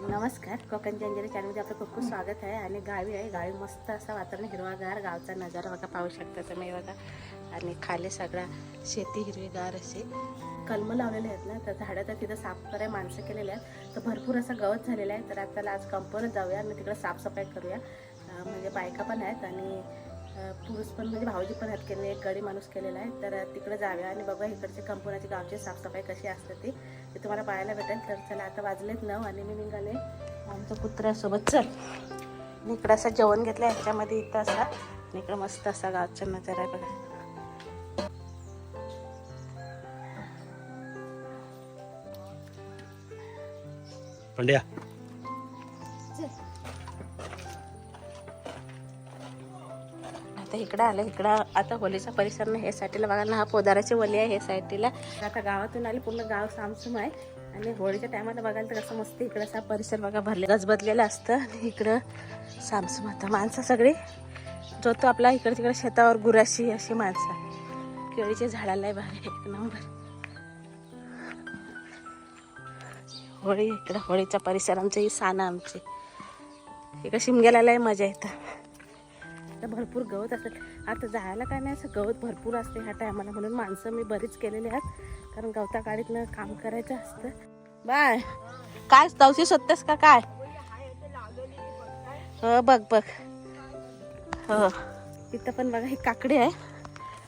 नमस्कार कोकण जंजिरी चॅनलमध्ये आपलं खूप खूप स्वागत आहे. आणि गावी आहे गावी मस्त असं वातावरण हिरवागार गावचा नजारा बघा पाहू शकता तुम्ही बघा. आणि खाली सगळा शेती हिरवीगार अशी कलमं लावलेले आहेत ना तर झाडं तर तिथं साफ करायला माणसं केलेले आहेत. तर भरपूर असं गवत झालेलं आहे तर आपल्याला आज कंपनच जाऊया आणि तिकडं साफसफाई करूया. म्हणजे बायका पण आहेत आणि पुरुष पण म्हणजे भाऊजी पण आहेत केलेले एक गडी माणूस केलेला आहे. तर तिकडे जाऊया आणि बघा इकडचे कंपनाची गावची साफसफाई कशी असते ती. ते तुम्हाला पाहायला भेटेल. तर चला आता वाजलेत नऊ आणि मी निघाले. आमच्या कुत्र्यासोबत. चल. मी इकडं असं जेवण घेतलं ह्याच्यामध्ये इथं असा. इकडं मस्त असा गावचा नजारा आहे बघा. पंड्या. आता इकडं आलं इकडं आता होलीचा परिसर नाही हे साईडला बघायला हा पोदाराची वली आहे हे साईडला आता गावातून आली पूर्ण गाव सामसूम आहे. आणि होळीच्या टायमाला बघायला तर कसं मस्त इकडं असा परिसर बघा भरले गजबदलेलं असतं. आणि इकडं सामसूम आता माणसं सगळी जो तो आपला इकडे तिकडे शेतावर गुराशी अशी माणसं. केळीच्या झाडाला आहे बाहेर एक नंबर. होळी इकडं होळीचा परिसर आमचं ही साना आमची. इकडं शिमग्याला लय मजा येतं. तर भरपूर गवत असतात आता जायला काय नाही असं गवत भरपूर असते ह्या टायमाला म्हणून माणसं मी बरीच केलेली आहेत. कारण गवता गाडीतनं काम करायचं असतं. बाय. काय तवशी शोधतेस का काय? हो बघ बघ. हो. इथं पण बघा ही काकडी आहे.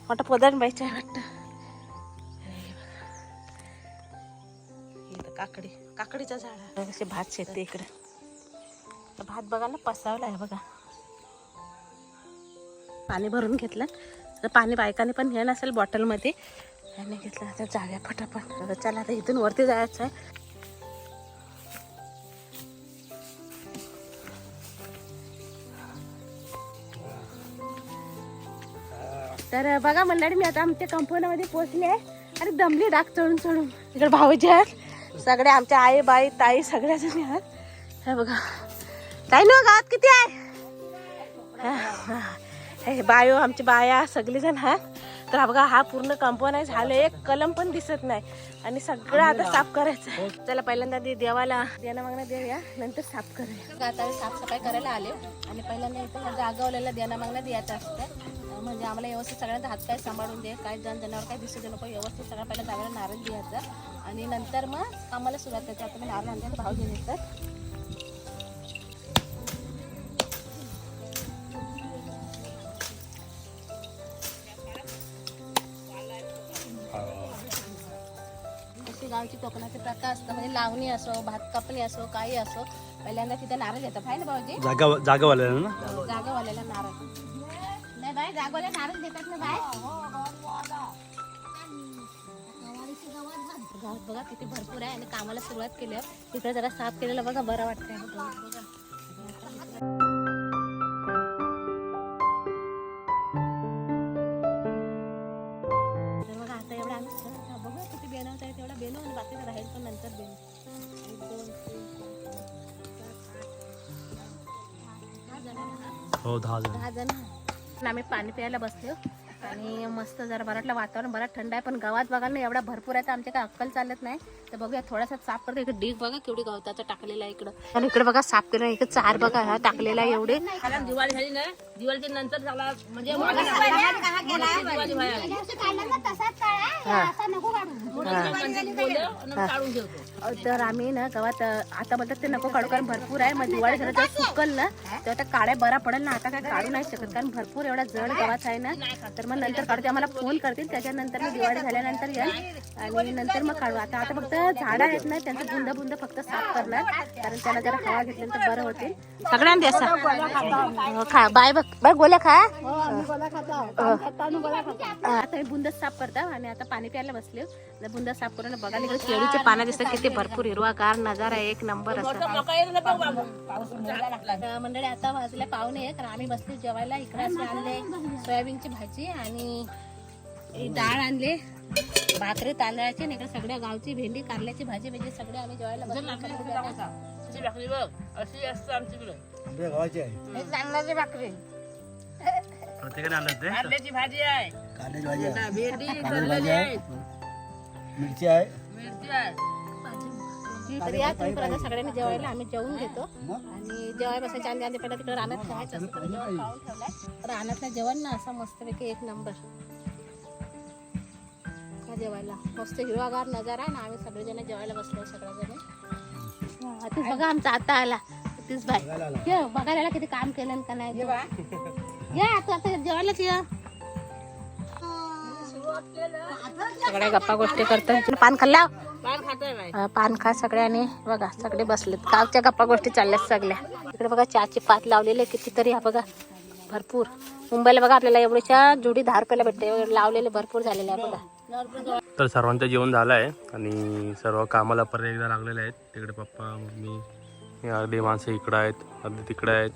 मोठा पोदान बायचं आहे वाटतं. काकडी काकडीचं झाड आहे. भात शेती इकडे. तर भात बघायला पसावला आहे बघा. पाणी भरून घेतलं. तर पाणी बायकाने पण हे नसेल बॉटलमध्ये. याने घेतलं आता जाव्या फटाफट. चला आता इथून वरती जायचं आहे तर बघा मंडळी मी आता आमच्या कंपनीमध्ये पोहोचले आहे. अरे दमली डाग चढून चढून. इकडे भाऊजी आहेत. सगळे आमच्या आई बाई ताई सगळ्या जणी आहेत. हे बघा. ताई न गावात किती आहे? हे बायो आमची बाया सगळेजण हा? तर हा बघा हा पूर्ण कंपाऊंड आहे. झालं एक कलम पण दिसत नाही. आणि सगळं आता साफ करायचं. चला पहिल्यांदा दे देवाला. देणं मागणं देऊया नंतर साफ करूया. आता आम्ही साफसफाई करायला आले. आणि पहिल्यांदा इथं जागावलेला देणं मागणं द्यायचं असतं. म्हणजे आम्हाला व्यवस्थित सगळ्यांचा हात काय सांभाळून दे काय जण जनावर काय दिसू दे नको व्यवस्थित सगळं पहिल्या जागाला नारळ द्यायचा. आणि नंतर मग आम्हाला सुरुवात करायची आता मी नारळ आणते भाव घेऊन येतात गावची कोकणाचे प्रकार असतात म्हणजे लावणी असो भात कापणी असो काही असो पहिल्यांदा तिथे नारळ घेतात आहे ना भाऊजी? जागा जागावाल्याला ना? जागावाल्याला नारळ. नाही बाय जागवाल्या नारळ देतात ना बाय बघा किती भरपूर आहे आणि कामाला सुरुवात केली. तिकडे जरा साफ केलेलं बघा बरं वाटतंय. बघा किती बेनवत आहे तेवढा बेनव आणि बाकीचं राहील पण नंतर बेन एक दोन तीन चार पाच सहा. दहा जण आहे ना? हो दहा जण दहा जण आहे. आम्ही पाणी प्यायला बसलो आणि मस्त जरा बराटलं वातावरण बरा थंड आहे पण गावात बघा ना एवढा भरपूर आहे तर आमच्या काय अक्कल चालत नाही तर बघूया थोडासा साफ करतो इकडे डीग बघा केवढी गवताचं टाकलेलं आहे इकडं आणि इकडे बघा साफ केलं इकडे चार बघा हा टाकलेला आहे एवढे कारण दिवाळी झाली ना दिवाळीच्या नंतर झाला म्हणजे काढून ठेवतो. अ, तर आम्ही ना गावात आता म्हणतात ते नको काढू कारण भरपूर आहे. मग दिवाळी झालं तर सुकल ना. तर आता काड्या बरा पडेल ना. आता काय काढू नाही शकत कारण भरपूर एवढा जड गव्हाचा आहे ना. तर मग नंतर काढते आम्हाला फोन करतील. त्याच्यानंतर मी दिवाळी झाल्यानंतर येईल. आणि नंतर मग काढू. आता आता फक्त झाडं आहेत ना त्यांचं बुंद बुंद फक्त साफ करणार. कारण त्याला जरा हवा घेतल्यानंतर बरं होतील. सगळ्यांनी असं खा बाय बघ. बाय गोल्या खा. आता मी बुंदच साफ करता आणि आता पाणी प्यायला बसले बुंद साफ करून बघायला इकडे केळीचे पानं दिसतात किती भरपूर हिरवागार नजारा आहे, एक नंबर असा. मका येत ना पाऊस तर मंडळी आता वाजले पाहुणे तर आम्ही बसले जेवायला. इकडे असे आणले सोयाबीनची भाजी आणि हे डाळ आणले. भाकरी तांदळाची आणि इकडे सगळ्या गावची भेंडी कारल्याची भाजी म्हणजे सगळे आम्ही जेवायला बसलो. भाकरी बघ अशी असतं आमच्याकडे. हे भाकरी. प्रत्येकाने आणलं ते. कारल्याची भाजी आहे. कांद्याची भाजी आहे. भेंडी कांद्याची भाजी आहे. मिरची आहे. मिरची आहे. तर या तुम्ही पण आता सगळ्यांनी जेवायला आम्ही जेवून घेतो. आणि जेवाय बसायच्या आधी आधी पहिला तिकडे रानात ठेवायचं असतं. जेवण पाहून ठेवलाय. रानातलं जेवण ना असं मस्तपैकी एक नंबर. का जेवायला. मस्त हिरवागार नजारा आहे ना आम्ही सगळेजण जेवायला बसलो सगळेजण. बघा आमचा आता आला. तेच बाय. ये बघायला किती काम केलं का नाही. या तू आता जेवायलाच या. सगळ्या गप्पा गोष्टी करतात पान खाल्ला? पान अं, खा सगळ्यांनी. बघा सगळे बसलेत. गावच्या गप्पा गोष्टी चालल्यात सगळ्या. इकडे बघा चहाची पात लावलेले कितीतरी हा बघा. भरपूर. मुंबईला बघा आपल्याला एवढ्याच्या जोडी दहा रुपयाला भेटते. लावलेले भरपूर झालेले आहे बघा. तर सर्वांचं जेवण झालं आहे. आणि सर्व कामाला परत एकदा लागलेले आहेत. तिकडे पप्पा मम्मी हे अर्धी माणसं इकडं आहेत अर्धी तिकडे आहेत.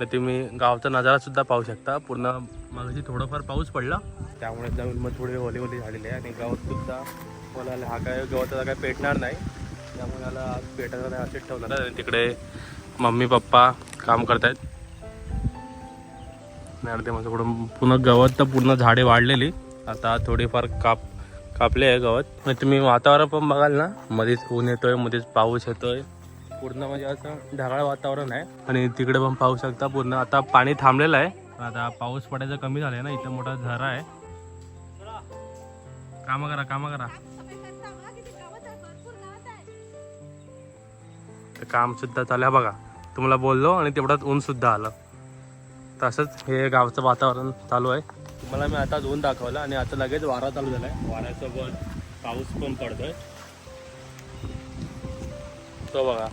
तर तुम्ही गावचा नजारा सुद्धा पाहू शकता. पूर्ण मागाशी थोडंफार पाऊस पडला. त्यामुळे जमीन मग थोडी ओली ओली झालेली आहे आणि गवत सुद्धा बोलायला हा काय गवताचा काय पेटणार नाही. त्यामुळे याला आज पेटायला नाही असेच ठेवणार आहे. आणि तिकडे मम्मी पप्पा काम करतायत. आणि अर्धे माझ्याकडून पुन्हा गवत तर पूर्ण झाडे वाढलेली. आता थोडीफार काप कापले आहे गवत. तुम्ही वातावरण पण बघाल ना. मध्येच ऊन येतोय मध्येच पाऊस येतोय. पूर्ण म्हणजे असं ढगाळ वातावरण आहे. आणि तिकडे पण पाहू शकता पूर्ण. आता पाणी थांबलेलं आहे. आता पाऊस पडायचं कमी झालंय ना इथं मोठा झरा आहे. कामं करा कामं करा. तर काम सुद्धा चालू आहे बघा. तुम्हाला बोललो आणि तेवढ्यात ऊन सुद्धा आलं. तसंच हे गावचं वातावरण चालू आहे. तुम्हाला मी आता ऊन दाखवलं आणि आता लगेच वारा चालू झालाय. वाऱ्यासोबत पाऊस पण पडतोय. तो बघा.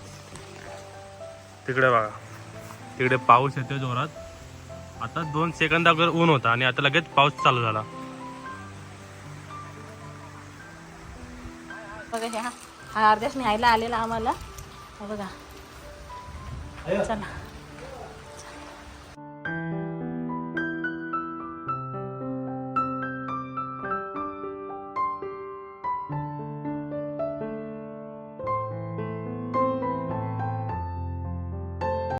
तिकडे बघा. तिकडे पाऊस येतोय जोरात. आता दोन सेकंद अगोदर ऊन होता आणि आता लगेच पाऊस चालू झाला. बघा ह्या हा अर्ध्याच न्यायला आलेला आम्हाला. हा बघा. चला.